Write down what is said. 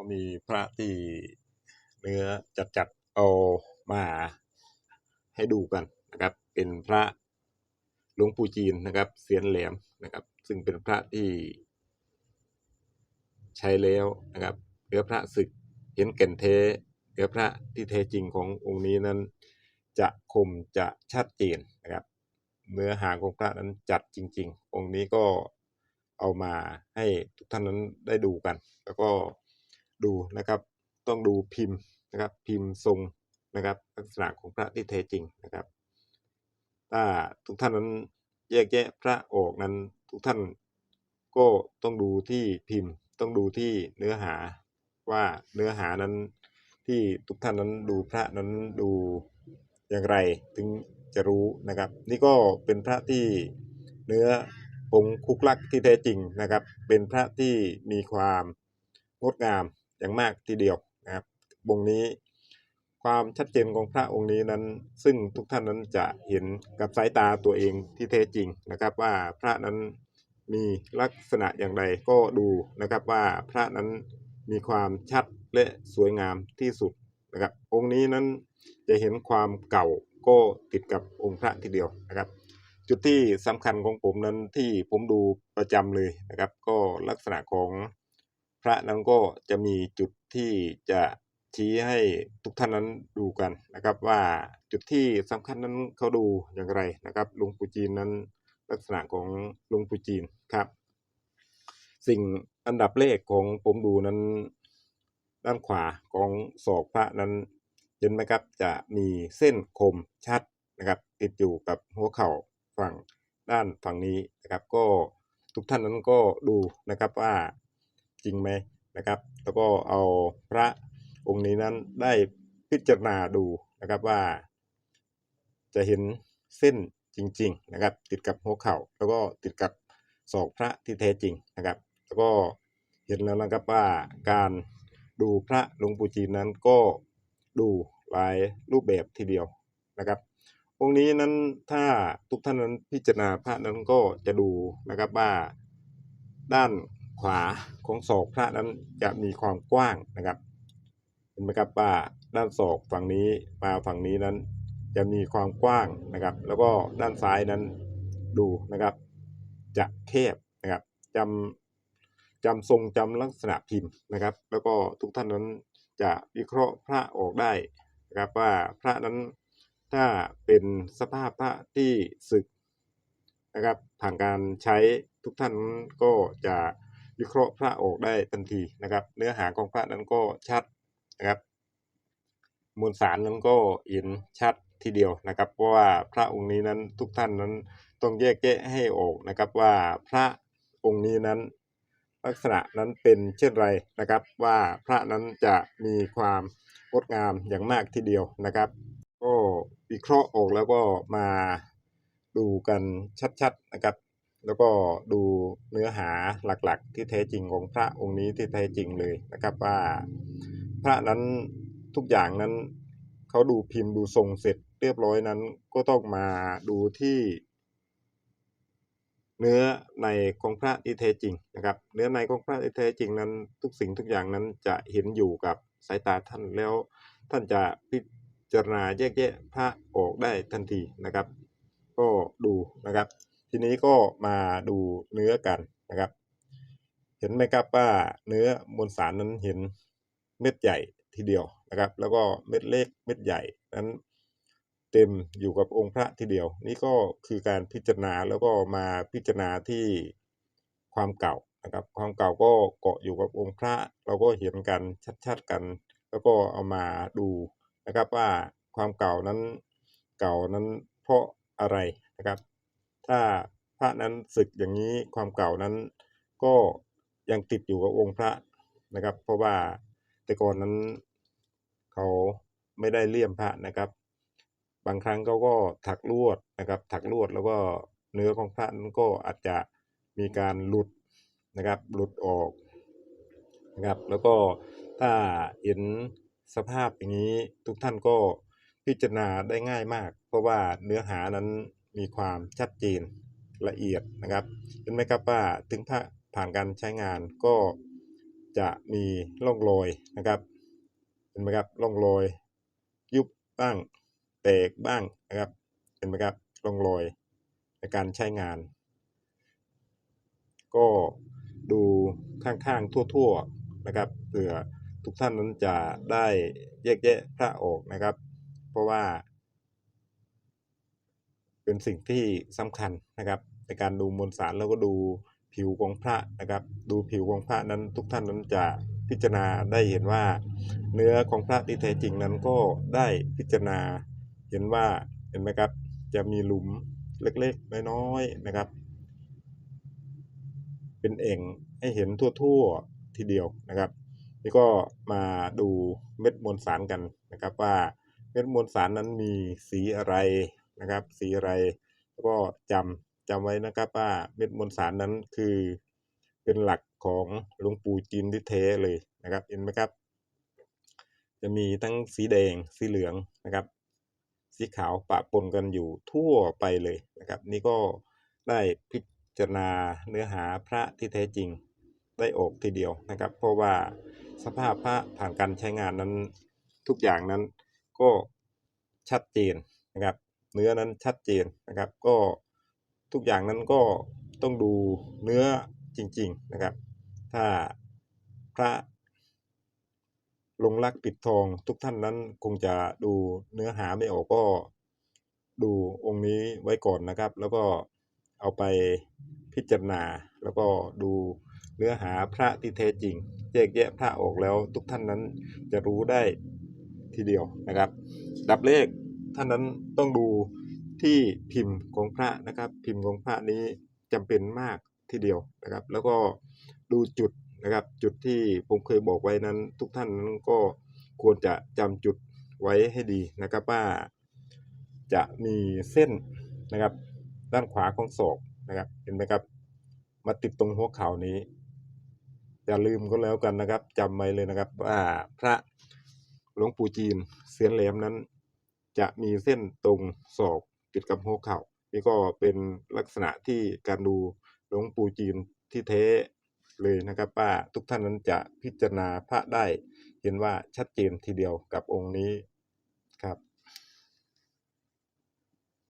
ก็มีพระที่เนื้อจัดๆเอามาให้ดูกันนะครับ เป็นพระหลวงปู่จีนนะครับเสียนแหลมนะครับ ซึ่งเป็นพระที่ใช้แล้วนะครับเนื้อพระศึกเห็นแก่นแท้เนื้อพระที่แท้จริงขององค์นี้นั้น จะคมจะชัดเจนนะครับ เนื้อหาของพระนั้นจัดจริง ๆ องค์นี้ก็เอามาให้ทุกท่านนั้นได้ดูกัน แล้วก็ ดูนะครับ ต้องดูพิมพ์นะครับ พิมพ์ทรงนะครับ ลักษณะของพระที่แท้จริงนะครับ ถ้าทุกท่านนั้นแยกแยะพระออกนั้นทุกท่านก็ต้องดูที่พิมพ์ ต้องดูที่เนื้อหาว่าเนื้อหานั้นที่ทุกท่านนั้นดูพระนั้นดูอย่างไรถึงจะรู้นะครับ นี่ก็เป็นพระที่เนื้อผงคุกลักที่แท้จริงนะครับ เป็นพระที่มีความงดงาม อย่างมากทีเดียวนะครับองค์นี้ความชัดเจนของพระองค์นี้นั้น ซึ่งทุกท่านนั้นจะเห็นกับสายตาตัวเองที่แท้จริงนะครับ ว่าพระนั้นมีลักษณะอย่างไรก็ดูนะครับว่าพระนั้นมีความชัดและสวยงามที่สุดนะครับ องค์นี้นั้นจะเห็นความเก่าก็ติดกับองค์พระทีเดียวนะครับ จุดที่สำคัญของผมนั้นที่ผมดูประจำเลยนะครับ ก็ลักษณะของ พระนั้นก็จะมีจุดที่จะชี้ให้ทุกท่านนั้นดูกันนะครับ ว่าจุดที่สำคัญนั้นเขาดูอย่างไรนะครับหลวงปู่จีนนั้นลักษณะของหลวงปู่จีนครับ สิ่งอันดับแรกของผมดูนั้น ด้านขวาของศอกพระนั้นเห็นไหมครับจะมีเส้นคมชัดนะครับ ติดอยู่กับหัวเข่าฝั่งด้านฝั่งนี้นะครับ ก็ทุกท่านนั้นก็ดูนะครับว่า จริงไหมนะครับ แล้วก็เอาพระองค์นี้นั้นได้พิจารณาดูนะครับว่า จะเห็นเส้นจริง ๆ นะครับ ติดกับหัวเข่า แล้วก็ติดกับศอกพระที่แท้จริงนะครับ แล้วก็เห็นแล้วนะครับว่าการดูพระหลวงปู่จีนนั้นก็ดูหลายรูปแบบทีเดียวนะครับองค์นี้นั้นถ้าทุกท่านนั้นพิจารณาพระนั้นก็จะดูนะครับว่าด้าน ขวาของศอกพระนั้นจะมีความกว้างนะครับเห็นไหมครับว่าด้านศอกฝั่งนี้มาฝั่งนี้นั้น จะมีความกว้างนะครับ แล้วก็ด้านซ้ายนั้นดูนะครับ จะแคบนะครับจำจำทรงจำลักษณะพิมพ์นะครับ แล้วก็ทุกท่านนั้นจะวิเคราะห์พระออกได้นะครับว่าพระนั้นถ้าเป็นสภาพพระที่สึกนะครับผ่านการใช้ทุกท่านก็จะ วิเคราะห์พระออกได้ทันทีนะครับ เนื้อหาของพระนั้นก็ชัดนะครับมวลสารนั้นก็เห็นชัดทีเดียวนะครับ เพราะว่าพระองค์นี้นั้นทุกท่านนั้นต้องแยกแยะให้ออกนะครับว่าพระองค์นี้นั้นลักษณะนั้นเป็นเช่นไรนะครับ ว่าพระนั้นจะมีความงดงามอย่างมากทีเดียวนะครับ ก็วิเคราะห์ออกแล้วก็มาดูกันชัดๆนะครับ แล้วก็ดูเนื้อหาหลักๆ ที่แท้จริงของพระองค์นี้ที่แท้จริงเลยนะครับว่า พระนั้นทุกอย่างนั้นเขาดูพิมพ์ดูทรงเสร็จเรียบร้อยนั้นก็ต้องมาดูที่ เนื้อในของพระที่แท้จริงนะครับ เนื้อในของพระที่แท้จริงนั้น ทุกสิ่งทุกอย่างนั้นจะเห็นอยู่กับสายตาท่านแล้ว ท่านจะพิจารณาแยกแยะพระออกได้ทันทีนะครับ ก็ดูนะครับ ทีนี้ก็มาดูเนื้อกันนะครับ เห็นไหมครับว่าเนื้อมวลสารนั้นเห็นเม็ดใหญ่ทีเดียวนะครับ แล้วก็เม็ดเล็กเม็ดใหญ่นั้นเต็มอยู่กับองค์พระทีเดียว นี่ก็คือการพิจารณาแล้วก็มาพิจารณาที่ความเก่านะครับ ความเก่าก็เกาะอยู่กับองค์พระเราก็เห็นกันชัดๆกัน แล้วก็เอามาดูนะครับว่าความเก่านั้นเก่านั้นเพราะอะไรนะครับ ถ้าพระนั้นศึกอย่างนี้ความเก่านั้นก็ยังติดอยู่กับองค์พระนะครับ เพราะว่าแต่ก่อนนั้นเขาไม่ได้เลี่ยมพระนะครับ บางครั้งเขาก็ถักลวดนะครับ ถักลวดแล้วก็เนื้อของพระนั้นก็อาจจะมีการหลุดนะครับ หลุดออกนะครับ แล้วก็ถ้าเห็นสภาพอย่างนี้ทุกท่านก็พิจารณาได้ง่ายมาก เพราะว่าเนื้อหานั้น มีความชัดเจนละเอียดนะครับเห็นไหมครับว่าถึงพระผ่านการใช้งานก็จะมีร่องรอยนะครับเห็นไหมครับร่องรอยยุบบ้างแตกบ้างนะครับเห็นไหมครับร่องรอยในการใช้งาน ก็ดูข้างๆทั่วๆนะครับเผื่อทุกท่านนั้นจะได้แยกแยะพระออกนะครับ เพราะว่า เป็นสิ่งที่สำคัญนะครับในการดูมวลสารแล้วก็ดูผิวของพระนะครับ ดูผิวของพระนั้นทุกท่านนั้นจะพิจารณาได้เห็นว่า เนื้อของพระที่แท้จริงนั้นก็ได้พิจารณาเห็นว่าเห็นไหมครับจะมีหลุมเล็กๆน้อยๆนะครับ เป็นเอ่งให้เห็นทั่วๆทีเดียวนะครับนี่ก็มาดูเม็ดมวลสารกันนะครับว่าเม็ดมวลสารนั้นมีสีอะไร นะครับ สีอะไรแล้วก็จำจำไว้นะครับว่าเม็ดมวลสารนั้นคือเป็นหลักของหลวงปู่จีนที่แท้เลยนะครับ เห็นไหมครับ จะมีทั้งสีแดงสีเหลืองนะครับ สีขาวปะปนกันอยู่ทั่วไปเลยนะครับ นี่ก็ได้พิจารณาเนื้อหาพระที่แท้จริงได้ออกทีเดียวนะครับ เพราะว่าสภาพพระผ่านการใช้งานนั้นทุกอย่างนั้นก็ชัดเจนนะครับ เนื้อนั้นชัดเจนนะครับ ก็ทุกอย่างนั้นก็ต้องดูเนื้อจริง ๆนะครับ ถ้าพระลงรักปิดทองทุกท่านนั้นคงจะดูเนื้อหาไม่ออกก็ดูองค์นี้ไว้ก่อนนะครับ แล้วก็เอาไปพิจารณา แล้วก็ดูเนื้อหาพระที่แท้จริงแยกแยะพระออกแล้วทุกท่านนั้นจะรู้ได้ทีเดียวนะครับ ดับเลข ท่านนั้นต้องดูที่พิมพ์ของพระนะครับ พิมพ์ของพระนี้จำเป็นมากทีเดียวนะครับ แล้วก็ดูจุดนะครับ จุดที่ผมเคยบอกไว้นั้น ทุกท่านนั้นก็ควรจะจำจุดไว้ให้ดีนะครับว่าจะมีเส้นนะครับ ด้านขวาของศอกนะครับเห็นไหมครับ มาติดตรงหัวเข่านี้อย่าลืมก็แล้วกันนะครับจำไว้เลยนะครับว่าพระหลวงปู่จีนเสียนแหลมนั้น จะมีเส้นตรงศอกติดกับหัวเข่านี่ก็เป็นลักษณะที่การดูหลวงปู่จีนที่แท้เลยนะครับว่าทุกท่านนั้นจะพิจารณาพระได้ เห็นว่าชัดเจนทีเดียวกับองค์นี้